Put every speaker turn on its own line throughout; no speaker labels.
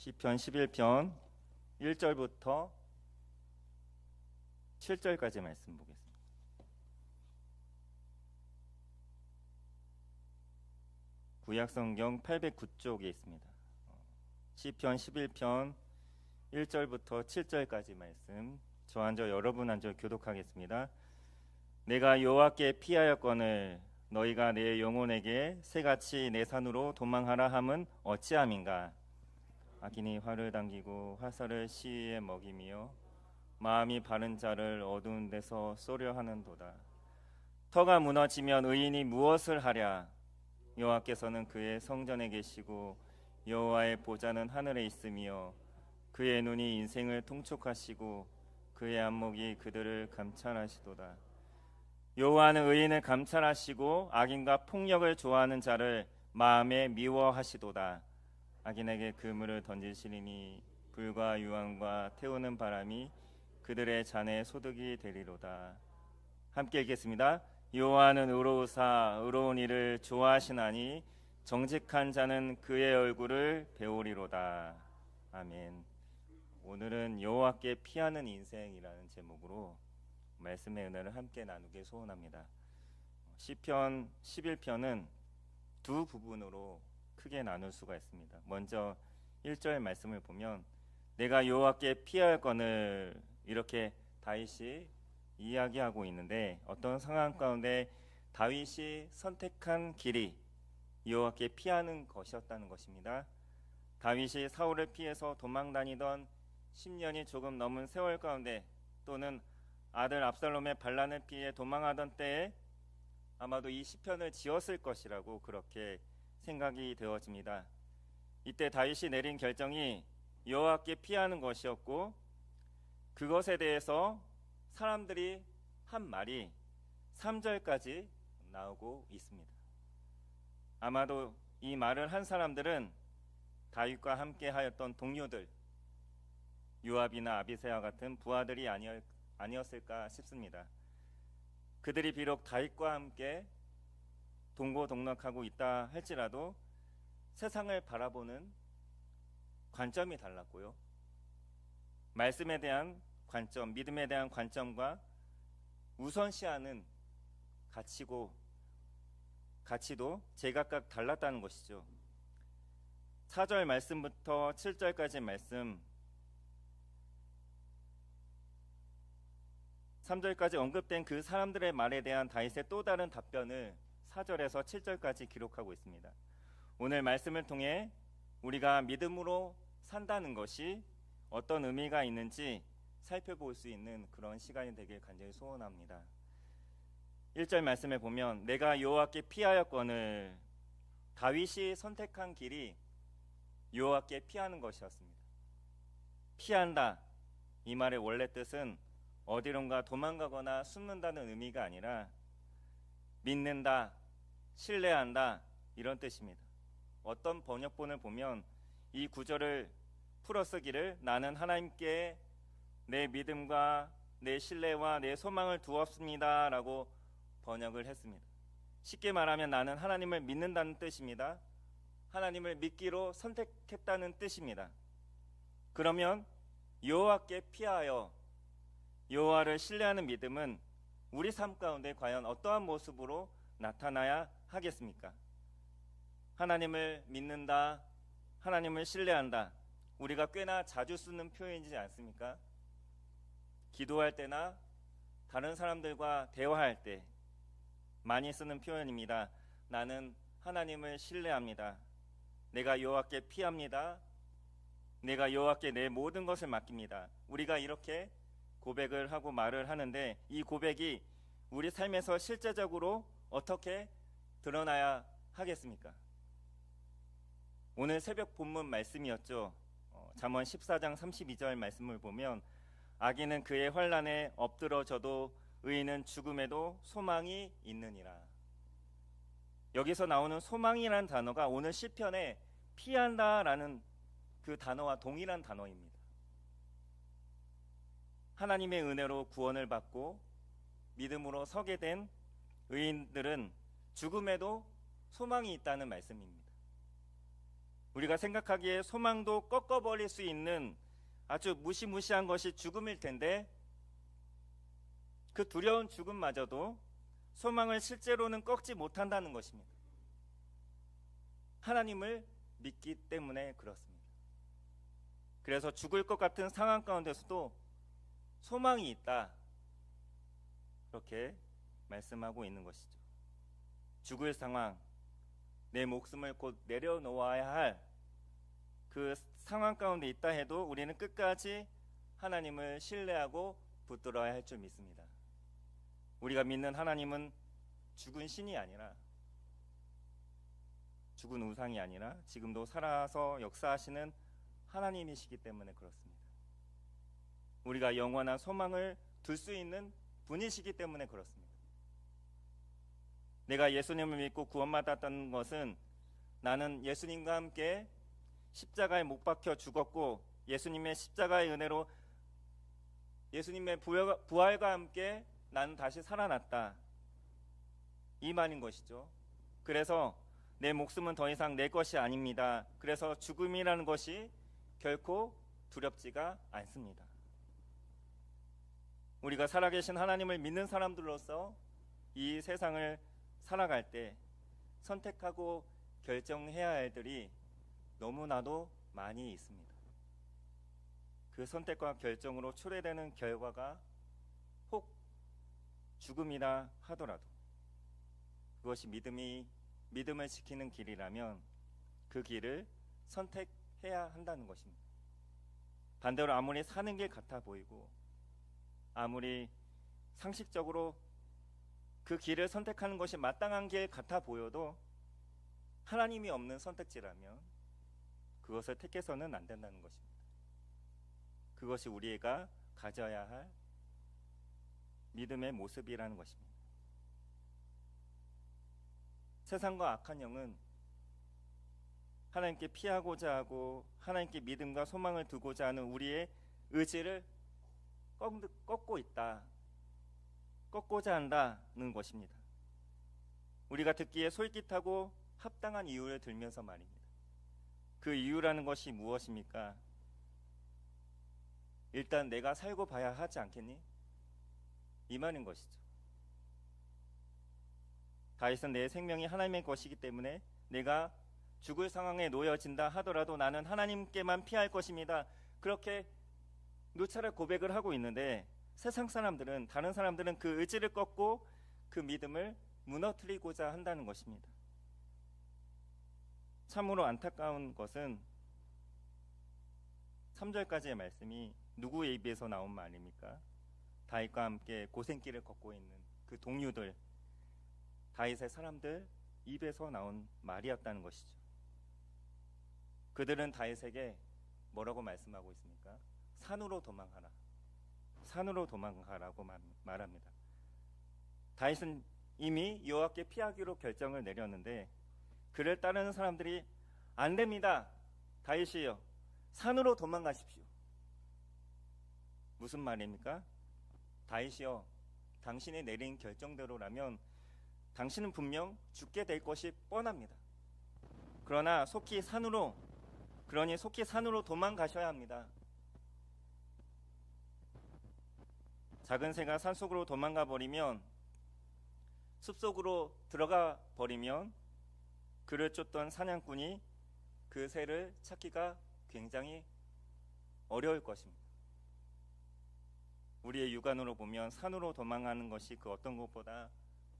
시편 11편 1절부터 7절까지 말씀 보겠습니다. 구약 성경 809쪽에 있습니다. 어, 시편 11편 1절부터 7절까지 말씀 저한절 여러분 한절 교독하겠습니다. 내가 여호와께 피하였거늘 너희가 내 영혼에게 새같이 내 산으로 도망하라 함은 어찌함인가 악인이 활을 당기고 화살을 시위에 먹이며 마음이 바른 자를 어두운 데서 쏘려 하는도다. 터가 무너지면 의인이 무엇을 하랴? 여호와께서는 그의 성전에 계시고 여호와의 보좌는 하늘에 있으며 그의 눈이 인생을 통촉하시고 그의 안목이 그들을 감찰하시도다. 여호와는 의인을 감찰하시고 악인과 폭력을 좋아하는 자를 마음에 미워하시도다. 악인에게 그물을 던지시리니 불과 유황과 태우는 바람이 그들의 잔에 소득이 되리로다. 함께 읽겠습니다. 여호와는 의로우사 의로운 일을 좋아하시나니 정직한 자는 그의 얼굴을 배우리로다. 아멘. 오늘은 여호와께 피하는 인생이라는 제목으로 말씀의 은혜를 함께 나누게 소원합니다. 시편 11편은 두 부분으로 크게 나눌 수가 있습니다. 먼저 1절 말씀을 보면 내가 여호와께 피할 거늘 이렇게 다윗이 이야기하고 있는데 어떤 상황 가운데 다윗이 선택한 길이 여호와께 피하는 것이었다는 것입니다. 다윗이 사울을 피해서 도망 다니던 10년이 조금 넘은 세월 가운데 또는 아들 압살롬의 반란을 피해 도망하던 때에 아마도 이 시편을 지었을 것이라고 그렇게 생각이 되어집니다. 이때 다윗이 내린 결정이 여호와께 피하는 것이었고 그것에 대해서 사람들이 한 말이 3절까지 나오고 있습니다. 아마도 이 말을 한 사람들은 다윗과 함께 하였던 동료들 요압이나 아비세와 같은 부하들이 아니었 아니었을까 싶습니다. 그들이 비록 다윗과 함께 동고동락하고 있다 할지라도 세상을 바라보는 관점이 달랐고요. 말씀에 대한 관점, 믿음에 대한 관점과 우선시하는 가치고 가치도 제각각 달랐다는 것이죠. 4절 말씀부터 7절까지 말씀 3절까지 언급된 그 사람들의 말에 대한 다윗의 또 다른 답변을 4절에서 7절까지 기록하고 있습니다. 오늘 말씀을 통해 우리가 믿음으로 산다는 것이 어떤 의미가 있는지 살펴볼 수 있는 그런 시간이 되길 간절히 소원합니다. 1절 말씀에 보면 내가 여호와께 피하였거늘 다윗이 선택한 길이 여호와께 피하는 것이었습니다. 피한다 이 말의 원래 뜻은 어디론가 도망가거나 숨는다는 의미가 아니라 믿는다, 신뢰한다 이런 뜻입니다. 어떤 번역본을 보면 이 구절을 풀어 쓰기를 나는 하나님께 내 믿음과 내 신뢰와 내 소망을 두었습니다라고 번역을 했습니다. 쉽게 말하면 나는 하나님을 믿는다는 뜻입니다. 하나님을 믿기로 선택했다는 뜻입니다. 그러면 여호와께 피하여 여호와를 신뢰하는 믿음은 우리 삶 가운데 과연 어떠한 모습으로 나타나야 하겠습니까? 하나님을 믿는다, 하나님을 신뢰한다. 우리가 꽤나 자주 쓰는 표현이지 않습니까? 기도할 때나 다른 사람들과 대화할 때 많이 쓰는 표현입니다. 나는 하나님을 신뢰합니다. 내가 여호와께 피합니다. 내가 여호와께 내 모든 것을 맡깁니다. 우리가 이렇게 고백을 하고 말을 하는데 이 고백이 우리 삶에서 실제적으로 어떻게 드러나야 하겠습니까? 오늘 새벽 본문 말씀이었죠. 어, 잠언 14장 32절 말씀을 보면 악인은 그의 환란에 엎드러져도 의인은 죽음에도 소망이 있느니라. 여기서 나오는 소망이라는 단어가 오늘 시편에 피한다라는 그 단어와 동일한 단어입니다. 하나님의 은혜로 구원을 받고 믿음으로 서게 된 의인들은 죽음에도 소망이 있다는 말씀입니다. 우리가 생각하기에 소망도 꺾어버릴 수 있는 아주 무시무시한 것이 죽음일 텐데 그 두려운 죽음마저도 소망을 실제로는 꺾지 못한다는 것입니다. 하나님을 믿기 때문에 그렇습니다. 그래서 죽을 것 같은 상황 가운데서도 소망이 있다. 그렇게 말씀하고 있는 것이죠. 죽을 상황, 내 목숨을 곧 내려놓아야 할 그 상황 가운데 있다 해도 우리는 끝까지 하나님을 신뢰하고 붙들어야 할 줄 믿습니다. 우리가 믿는 하나님은 죽은 신이 아니라 죽은 우상이 아니라 지금도 살아서 역사하시는 하나님이시기 때문에 그렇습니다. 우리가 영원한 소망을 둘 수 있는 분이시기 때문에 그렇습니다. 내가 예수님을 믿고 구원받았다는 것은 나는 예수님과 함께 십자가에 못 박혀 죽었고 예수님의 십자가의 은혜로 예수님의 부활- 부활과 함께 나는 다시 살아났다. 이 말인 것이죠. 그래서 내 목숨은 더 이상 내 것이 아닙니다. 그래서 죽음이라는 것이 결코 두렵지가 않습니다. 우리가 살아계신 하나님을 믿는 사람들로서 이 세상을 살아갈 때 선택하고 결정해야 할 일들이 너무나도 많이 있습니다. 그 선택과 결정으로 초래되는 결과가 혹 죽음이라 하더라도 그것이 믿음이 믿음을 지키는 길이라면 그 길을 선택해야 한다는 것입니다. 반대로 아무리 사는 길 같아 보이고 아무리 상식적으로 그 길을 선택하는 것이 마땅한 길 같아 보여도 하나님이 없는 선택지라면 그것을 택해서는 안 된다는 것입니다. 그것이 우리가 가져야 할 믿음의 모습이라는 것입니다. 세상과 악한 영은 하나님께 피하고자 하고 하나님께 믿음과 소망을 두고자 하는 우리의 의지를 꺾- 꺾고 있다. 꺾고자 한다는 것입니다. 우리가 듣기에 솔깃하고 합당한 이유를 들면서 말입니다. 그 이유라는 것이 무엇입니까? 일단 내가 살고 봐야 하지 않겠니? 이 말인 것이죠. 다윗은 내 생명이 하나님의 것이기 때문에 내가 죽을 상황에 놓여진다 하더라도 나는 하나님께만 피할 것입니다. 그렇게 누차례 고백을 하고 있는데 세상 사람들은 다른 사람들은 그 의지를 꺾고 그 믿음을 무너뜨리고자 한다는 것입니다. 참으로 안타까운 것은 3절까지의 말씀이 누구의 입에서 나온 말입니까? 다윗과 함께 고생길을 걷고 있는 그 동료들 다윗의 사람들 입에서 나온 말이었다는 것이죠. 그들은 다윗에게 뭐라고 말씀하고 있습니까? 산으로 도망하라. 산으로 도망가라고 말- 말합니다. 다윗은 이미 여호와께 피하기로 결정을 내렸는데 그를 따르는 사람들이 안 됩니다. 다윗이요. 산으로 도망가십시오. 무슨 말입니까? 다윗이요. 당신이 내린 결정대로라면 당신은 분명 죽게 될 것이 뻔합니다. 그러나 속히 산으로 그러니 속히 산으로 도망가셔야 합니다. 작은 새가 산속으로 도망가 버리면 숲속으로 들어가 버리면 그를 쫓던 사냥꾼이 그 새를 찾기가 굉장히 어려울 것입니다. 우리의 육안으로 보면 산으로 도망가는 것이 그 어떤 것보다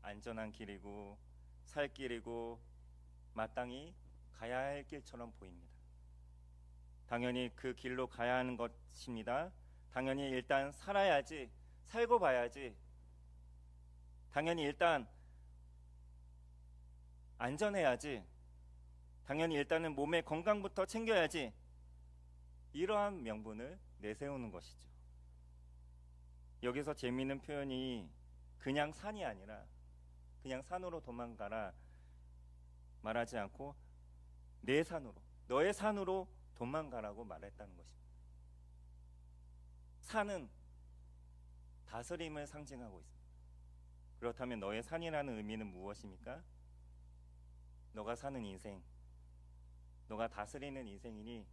안전한 길이고 살 길이고 마땅히 가야 할 길처럼 보입니다. 당연히 그 길로 가야 하는 것입니다. 당연히 일단 살아야지, 살고 봐야지. 당연히 일단 안전해야지. 당연히 일단은 몸의 건강부터 챙겨야지. 이러한 명분을 내세우는 것이죠. 여기서 재미있는 표현이 그냥 산이 아니라 그냥 산으로 도망가라 말하지 않고 내 산으로 너의 산으로 도망가라고 말했다는 것입니다. 산은 다스림을 상징하고 있습니다. 그렇다면 너의 산이라는 의미는 무엇입니까? 너가 사는 인생, 너가 다스리는 인생이니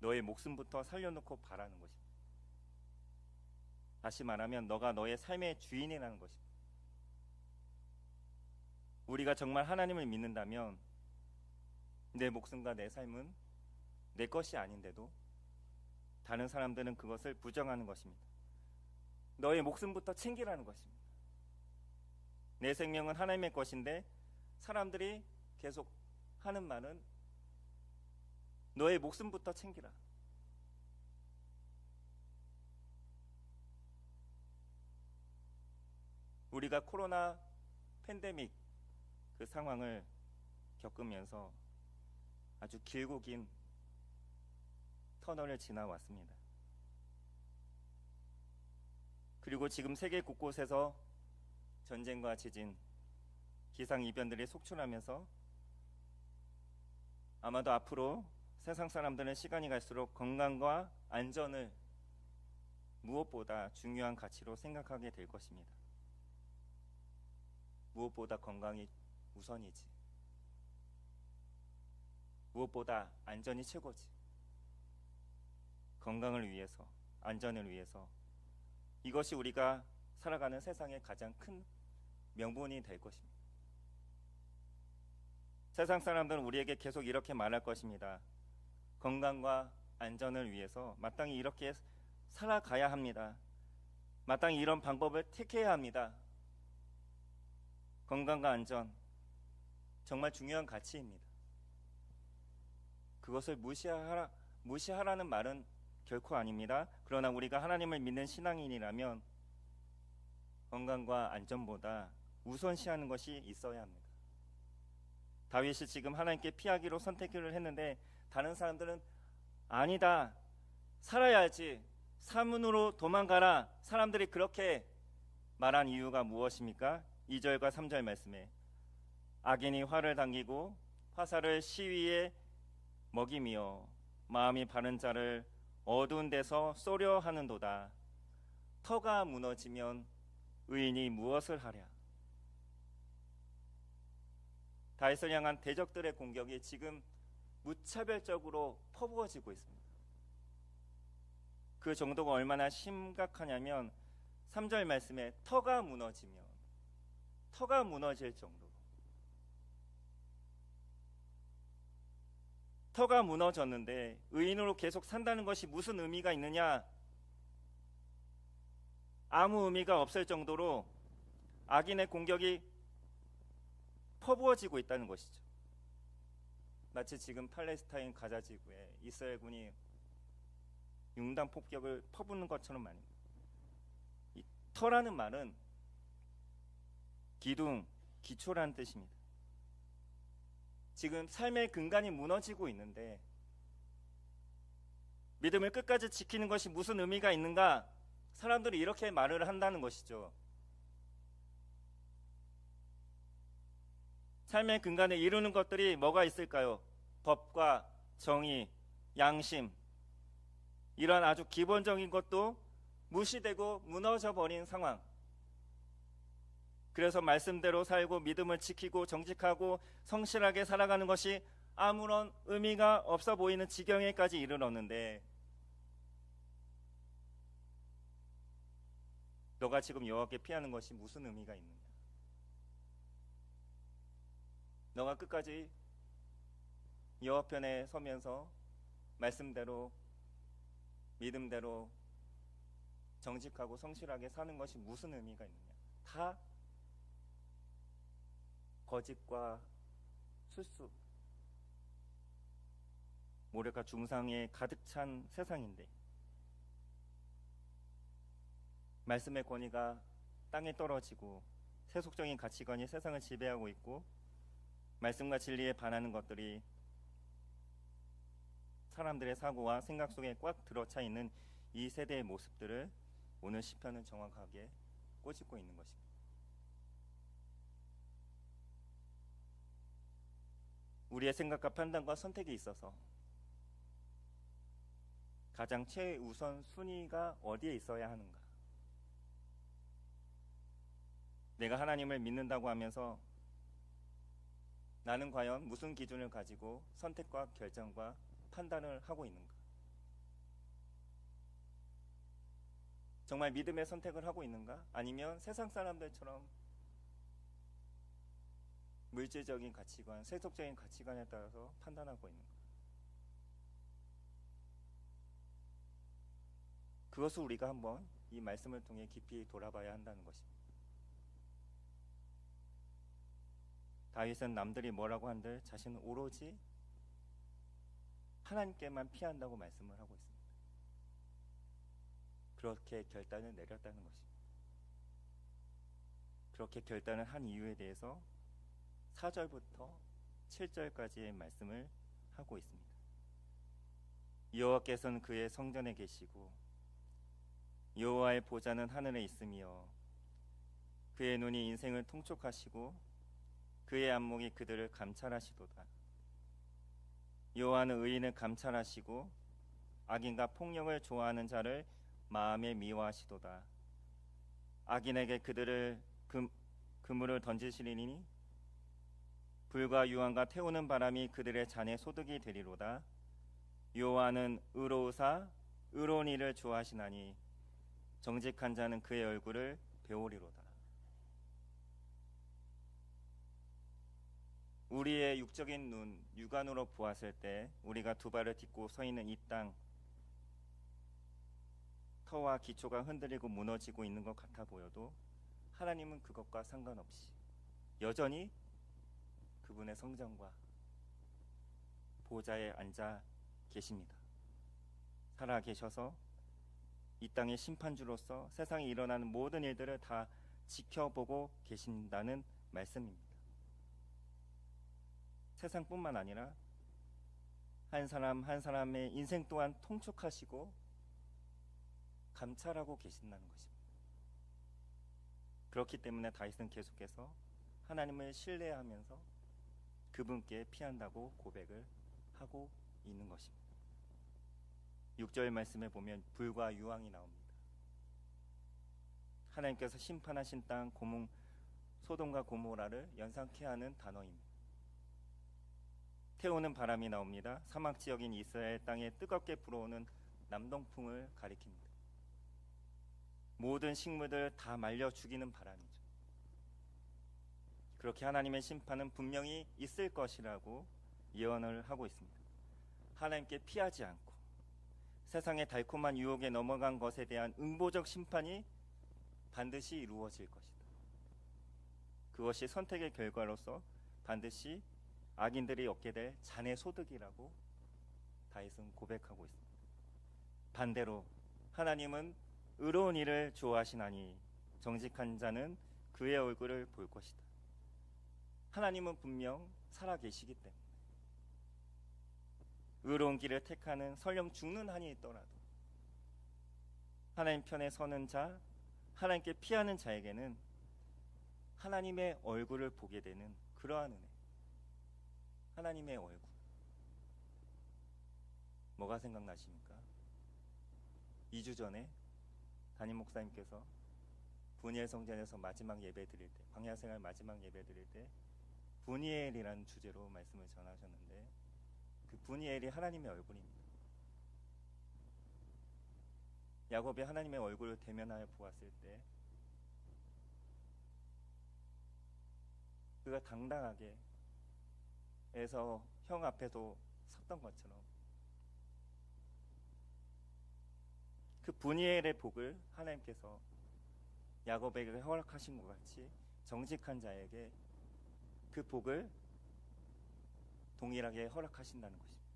너의 목숨부터 살려놓고 바라는 것입니다. 다시 말하면 너가 너의 삶의 주인이라는 것입니다. 우리가 정말 하나님을 믿는다면 내 목숨과 내 삶은 내 것이 아닌데도 다른 사람들은 그것을 부정하는 것입니다. 너의 목숨부터 챙기라는 것입니다. 내 생명은 하나님의 것인데 사람들이 계속 하는 말은 너의 목숨부터 챙기라. 우리가 코로나 팬데믹 그 상황을 겪으면서 아주 길고 긴 터널을 지나왔습니다. 그리고 지금 세계 곳곳에서 전쟁과 지진, 기상 이변들이 속출하면서 아마도 앞으로 세상 사람들은 시간이 갈수록 건강과 안전을 무엇보다 중요한 가치로 생각하게 될 것입니다. 무엇보다 건강이 우선이지. 무엇보다 안전이 최고지. 건강을 위해서, 안전을 위해서 이것이 우리가 살아가는 세상의 가장 큰 명분이 될 것입니다. 세상 사람들은 우리에게 계속 이렇게 말할 것입니다. 건강과 안전을 위해서 마땅히 이렇게 살아가야 합니다. 마땅히 이런 방법을 택해야 합니다. 건강과 안전 정말 중요한 가치입니다. 그것을 무시하라 무시하라는 말은 결코 아닙니다. 그러나 우리가 하나님을 믿는 신앙인이라면 건강과 안전보다 우선시하는 것이 있어야 합니다. 다윗이 지금 하나님께 피하기로 선택을 했는데 다른 사람들은 아니다. 살아야지. 사문으로 도망가라. 사람들이 그렇게 말한 이유가 무엇입니까? 2절과 3절 말씀에 악인이 화를 당기고 화살을 시위에 먹이며 마음이 바른 자를 어두운 데서 쏘려 하는도다. 터가 무너지면 의인이 무엇을 하랴? 다윗을 향한 대적들의 공격이 지금 무차별적으로 퍼부어지고 있습니다. 그 정도가 얼마나 심각하냐면 3절 말씀에 터가 무너지면 터가 무너질 정도 터가 무너졌는데 의인으로 계속 산다는 것이 무슨 의미가 있느냐? 아무 의미가 없을 정도로 악인의 공격이 퍼부어지고 있다는 것이죠. 마치 지금 팔레스타인 가자 지구에 이스라엘군이 융단 폭격을 퍼붓는 것처럼 말입니다. 이 터라는 말은 기둥, 기초라는 뜻입니다. 지금 삶의 근간이 무너지고 있는데 믿음을 끝까지 지키는 것이 무슨 의미가 있는가? 사람들이 이렇게 말을 한다는 것이죠. 삶의 근간에 이루는 것들이 뭐가 있을까요? 법과 정의, 양심 이런 아주 기본적인 것도 무시되고 무너져 버린 상황. 그래서 말씀대로 살고 믿음을 지키고 정직하고 성실하게 살아가는 것이 아무런 의미가 없어 보이는 지경에까지 이르렀는데 너가 지금 여호와께 피하는 것이 무슨 의미가 있느냐? 너가 끝까지 여호와 편에 서면서 말씀대로 믿음대로 정직하고 성실하게 사는 것이 무슨 의미가 있느냐? 다 거짓과 술수 모략과 중상에 가득 찬 세상인데 말씀의 권위가 땅에 떨어지고 세속적인 가치관이 세상을 지배하고 있고 말씀과 진리에 반하는 것들이 사람들의 사고와 생각 속에 꽉 들어차 있는 이 세대의 모습들을 오늘 시편은 정확하게 꼬집고 있는 것입니다. 우리의 생각과 판단과 선택에 있어서 가장 최우선 순위가 어디에 있어야 하는가? 내가 하나님을 믿는다고 하면서 나는 과연 무슨 기준을 가지고 선택과 결정과 판단을 하고 있는가? 정말 믿음의 선택을 하고 있는가? 아니면 세상 사람들처럼 물질적인 가치관, 세속적인 가치관에 따라서 판단하고 있는가? 그것을 우리가 한번 이 말씀을 통해 깊이 돌아봐야 한다는 것입니다. 다윗은 남들이 뭐라고 한들 자신은 오로지 하나님께만 피한다고 말씀을 하고 있습니다. 그렇게 결단을 내렸다는 것입니다. 그렇게 결단을 한 이유에 대해서 4절부터 7절까지의 말씀을 하고 있습니다. 여호와께서는 그의 성전에 계시고 여호와의 보좌는 하늘에 있으며 그의 눈이 인생을 통촉하시고 그의 안목이 그들을 감찰하시도다. 여호와는 의인을 감찰하시고 악인과 폭력을 좋아하는 자를 마음에 미워하시도다. 악인에게 그들을 금, 그물을 던지시리니 불과 유황과 태우는 바람이 그들의 잔에 소득이 되리로다. 여호와는 의로우사 의로운 일을 좋아하시나니 정직한 자는 그의 얼굴을 배우리로다. 우리의 육적인 눈, 육안으로 보았을 때 우리가 두 발을 딛고 서 있는 이 땅, 터와 기초가 흔들리고 무너지고 있는 것 같아 보여도 하나님은 그것과 상관없이 여전히 그분의 성전과 보좌에 앉아 계십니다. 살아 계셔서 이 땅의 심판주로서 세상에 일어나는 모든 일들을 다 지켜보고 계신다는 말씀입니다. 세상뿐만 아니라 한 사람 한 사람의 인생 또한 통촉하시고 감찰하고 계신다는 것입니다. 그렇기 때문에 다윗은 계속해서 하나님을 신뢰하면서 그분께 피한다고 고백을 하고 있는 것입니다. 6절 말씀에 보면 불과 유황이 나옵니다. 하나님께서 심판하신 땅 고문 소돔과 고모라를 연상케 하는 단어입니다. 태우는 바람이 나옵니다. 사막 지역인 이스라엘 땅에 뜨겁게 불어오는 남동풍을 가리킵니다. 모든 식물들 다 말려 죽이는 바람이죠. 그렇게 하나님의 심판은 분명히 있을 것이라고 예언을 하고 있습니다. 하나님께 피하지 않고 세상의 달콤한 유혹에 넘어간 것에 대한 응보적 심판이 반드시 이루어질 것이다. 그것이 선택의 결과로서 반드시 악인들이 얻게 될 잔의 소득이라고 다윗은 고백하고 있습니다. 반대로 하나님은 의로운 일을 좋아하시나니 정직한 자는 그의 얼굴을 볼 것이다. 하나님은 분명 살아 계시기 때문에 의로운 길을 택하는 설령 죽는 한이 있더라도 하나님 편에 서는 자, 하나님께 피하는 자에게는 하나님의 얼굴을 보게 되는 그러한 은혜. 하나님의 얼굴. 뭐가 생각나십니까? 2주 전에 담임 목사님께서 분이엘 성전에서 마지막 예배 드릴 때, 광야 생활 마지막 예배 드릴 때 분이엘이라는 주제로 말씀을 전하셨는데 그 분이엘이 하나님의 얼굴입니다. 야곱이 하나님의 얼굴을 대면하여 보았을 때 그가 당당하게 에서 형 앞에도 섰던 것처럼 그 분이엘의 복을 하나님께서 야곱에게 허락하신 것 같이 정직한 자에게 그 복을 동일하게 허락하신다는 것입니다.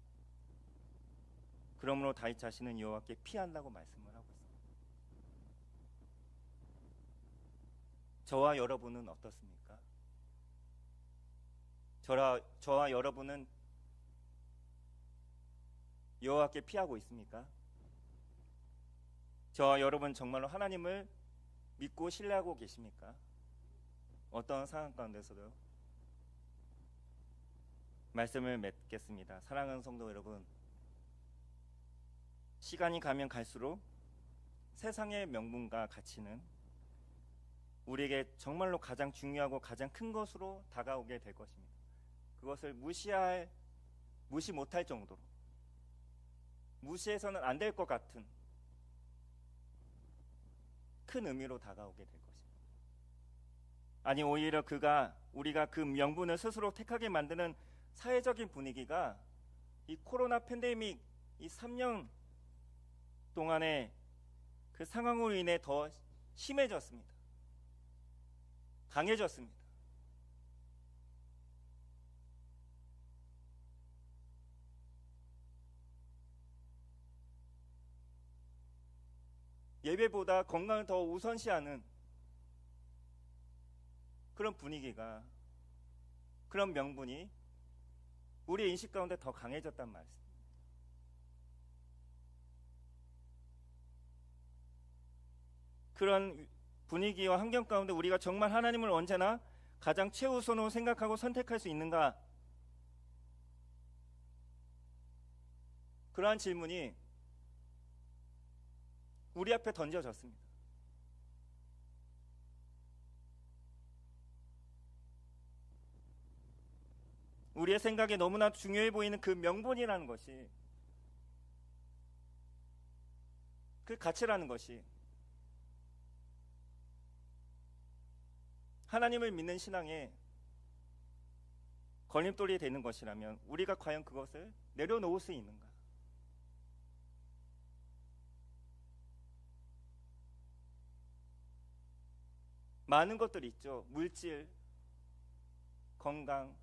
그러므로 다윗 자신은 여호와께 피한다고 말씀을 하고 있습니다. 저와 여러분은 어떻습니까? 저라, 저와 여러분은 여호와께 피하고 있습니까? 저와 여러분 정말로 하나님을 믿고 신뢰하고 계십니까? 어떤 상황 가운데서도 말씀을 맺겠습니다. 사랑하는 성도 여러분, 시간이 가면 갈수록 세상의 명분과 가치는 우리에게 정말로 가장 중요하고 가장 큰 것으로 다가오게 될 것입니다. 그것을 무시할 무시 못할 정도로 무시해서는 안 될 것 같은 큰 의미로 다가오게 될 것입니다. 아니 오히려 그가 우리가 그 명분을 스스로 택하게 만드는 사회적인 분위기가 이 코로나 팬데믹 이 3년 동안의 그 상황으로 인해 더 심해졌습니다. 강해졌습니다. 예배보다 건강을 더 우선시하는 그런 분위기가 그런 명분이 우리의 인식 가운데 더 강해졌단 말씀. 그런 분위기와 환경 가운데 우리가 정말 하나님을 언제나 가장 최우선으로 생각하고 선택할 수 있는가? 그러한 질문이 우리 앞에 던져졌습니다. 우리의 생각에 너무나 중요해 보이는 그 명분이라는 것이 그 가치라는 것이 하나님을 믿는 신앙에 걸림돌이 되는 것이라면 우리가 과연 그것을 내려놓을 수 있는가? 많은 것들이 있죠. 물질, 건강,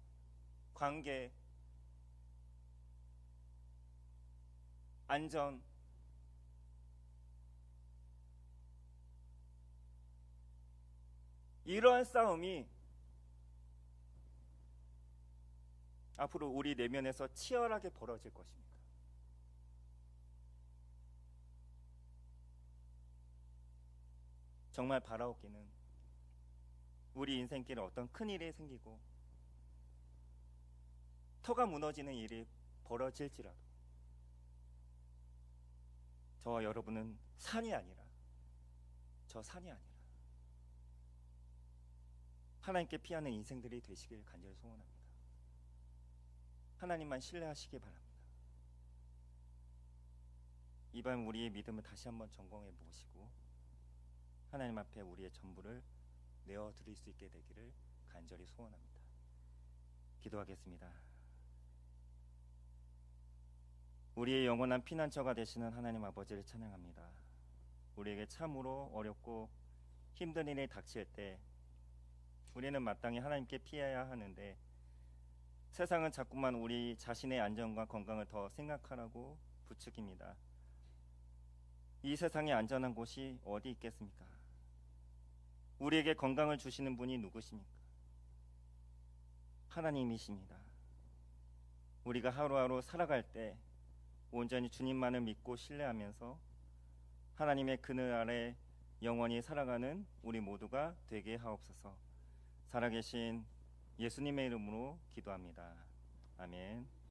관계, 안전, 이러한 싸움이 앞으로 우리 내면에서 치열하게 벌어질 것입니다. 정말 바라옵기는 우리 인생길에 어떤 큰 일이 생기고 터가 무너지는 일이 벌어질지라도 저와 여러분은 산이 아니라 저 산이 아니라 하나님께 피하는 인생들이 되시길 간절히 소원합니다. 하나님만 신뢰하시기 바랍니다. 이밤 우리의 믿음을 다시 한번 점검해 보시고 하나님 앞에 우리의 전부를 내어 드릴 수 있게 되기를 간절히 소원합니다. 기도하겠습니다. 우리의 영원한 피난처가 되시는 하나님 아버지를 찬양합니다. 우리에게 참으로 어렵고 힘든 일이 닥칠 때 우리는 마땅히 하나님께 피해야 하는데 세상은 자꾸만 우리 자신의 안전과 건강을 더 생각하라고 부추깁니다. 이 세상에 안전한 곳이 어디 있겠습니까? 우리에게 건강을 주시는 분이 누구십니까? 하나님이십니다. 우리가 하루하루 살아갈 때 온전히 주님만을 믿고 신뢰하면서 하나님의 그늘 아래 영원히 살아가는 우리 모두가 되게 하옵소서. 살아계신 예수님의 이름으로 기도합니다. 아멘.